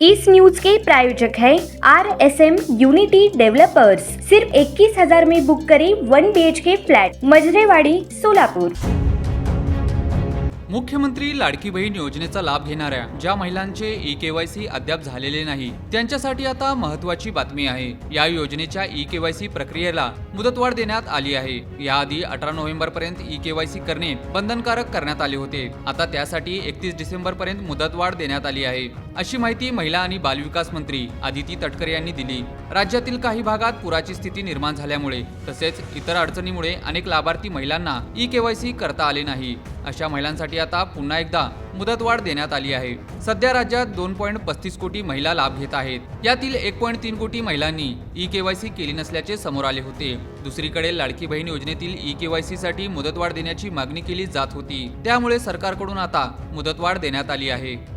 इस news के प्रायोजक है R S M unity developers सिर्फ इक्कीस हजार में बुक करें one B H K flat Majrewadi Solapur. मुख्यमंत्री लाडकी बहीण योजनेचा लाभ घेणाऱ्या ज्या महिलांचे ई केवायसी अद्याप झालेले नाही त्यांच्यासाठी आता महत्वाची बातमी आहे. या योजनेच्या ई केवायसी प्रक्रियेला मुदतवाढ देण्यात आली आहे. याआधी अठरा नोव्हेंबर पर्यंत ई केवायसी करणे बंधनकारक करण्यात आले होते. आता त्यासाठी एकतीस डिसेंबर पर्यंत मुदतवाढ देण्यात आली आहे. अशी माहिती महिला आणि बालविकास मंत्री आदिती तटकरे यांनी दिली. राज्यातील काही भागात पुराची स्थिती निर्माण झाल्यामुळे तसेच इतर अडचणीमुळे अनेक लाभार्थी महिलांना ई केवायसी करता आले नाही. अशा महिलांसाठी आता पुन्हा एकदा मुदतवाढ देण्यात आली आहे. सध्या राज्यात दोन पॉईंट पस्तीस कोटी महिला लाभ घेत आहेत. यातील एक पॉईंट तीन कोटी महिलांनी ई केवायसी केली नसल्याचे समोर आले होते. दुसरीकडे लाडकी बहीण योजनेतील ई केवायसी साठी मुदतवाढ देण्याची मागणी केली जात होती. त्यामुळे सरकारकडून आता मुदतवाढ देण्यात आली आहे.